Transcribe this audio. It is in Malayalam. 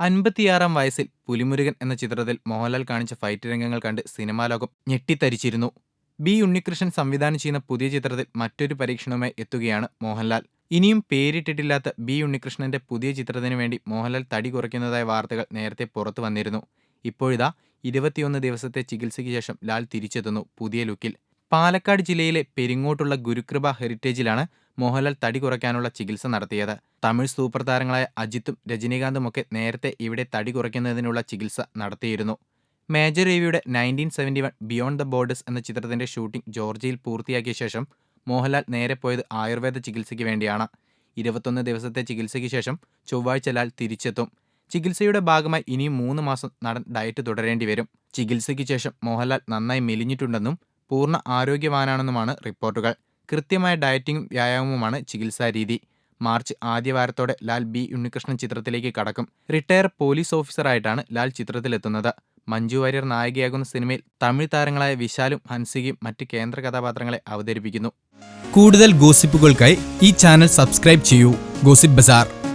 അൻപത്തിയാറാം വയസ്സിൽ പുലിമുരുകൻ എന്ന ചിത്രത്തിൽ മോഹൻലാൽ കാണിച്ച ഫൈറ്റ് രംഗങ്ങൾ കണ്ട് സിനിമാ ലോകം ഞെട്ടിത്തരിച്ചിരുന്നു. ബി ഉണ്ണികൃഷ്ണൻ സംവിധാനം ചെയ്യുന്ന പുതിയ ചിത്രത്തിൽ മറ്റൊരു പരീക്ഷണവുമായി എത്തുകയാണ് മോഹൻലാൽ. ഇനിയും പേരിട്ടിട്ടില്ലാത്ത ബി ഉണ്ണികൃഷ്ണന്റെ പുതിയ ചിത്രത്തിന് വേണ്ടി മോഹൻലാൽ തടി കുറയ്ക്കുന്നതായ വാർത്തകൾ നേരത്തെ പുറത്തു വന്നിരുന്നു. ഇപ്പോഴിതാ ഇരുപത്തിയൊന്ന് ദിവസത്തെ ചികിത്സയ്ക്ക് ശേഷം ലാൽ തിരിച്ചെത്തുന്നു പുതിയ ലുക്കിൽ. പാലക്കാട് ജില്ലയിലെ പെരിങ്ങോട്ടുള്ള ഗുരുകൃപ ഹെറിറ്റേജിലാണ് മോഹൻലാൽ തടി കുറയ്ക്കാനുള്ള ചികിത്സ നടത്തിയത്. തമിഴ് സൂപ്പർ താരങ്ങളായ അജിത്തും രജനീകാന്തുമൊക്കെ നേരത്തെ ഇവിടെ തടി കുറയ്ക്കുന്നതിനുള്ള ചികിത്സ നടത്തിയിരുന്നു. മേജർ രവിയുടെ nineteen seventy one beyond the borders എന്ന ചിത്രത്തിന്റെ ഷൂട്ടിംഗ് ജോർജിയിൽ പൂർത്തിയാക്കിയ ശേഷം മോഹൻലാൽ നേരെ പോയത് ആയുർവേദ ചികിത്സയ്ക്ക് വേണ്ടിയാണ്. ഇരുപത്തൊന്ന് ദിവസത്തെ ചികിത്സയ്ക്ക് ശേഷം ചൊവ്വാഴ്ച ലാൽ തിരിച്ചെത്തും. ചികിത്സയുടെ ഭാഗമായി ഇനിയും മൂന്ന് മാസം നടൻ ഡയറ്റ് തുടരേണ്ടി വരും. ചികിത്സയ്ക്ക് ശേഷം മോഹൻലാൽ നന്നായി മെലിഞ്ഞിട്ടുണ്ടെന്നും പൂർണ ആരോഗ്യവാനാണെന്നുമാണ് റിപ്പോർട്ടുകൾ. കൃത്യമായ ഡയറ്റിംഗും വ്യായാമവുമാണ് ചികിത്സാ രീതി മാർച്ച് ആദ്യവാരത്തോടെ ലാൽ ബി ഉണ്ണികൃഷ്ണൻ ചിത്രത്തിലേക്ക് കടക്കും. റിട്ടയർ പോലീസ് ഓഫീസറായിട്ടാണ് ലാൽ ചിത്രത്തിലെത്തുന്നത്. മഞ്ജു വാര്യർ നായികയാകുന്ന സിനിമയിൽ തമിഴ് താരങ്ങളായ വിശാലും ഹൻസികയും മറ്റ് കേന്ദ്ര കഥാപാത്രങ്ങളെ അവതരിപ്പിക്കുന്നു. കൂടുതൽ ഗോസിപ്പുകൾക്കായി ഈ ചാനൽ സബ്സ്ക്രൈബ് ചെയ്യൂ. Gossip bazaar.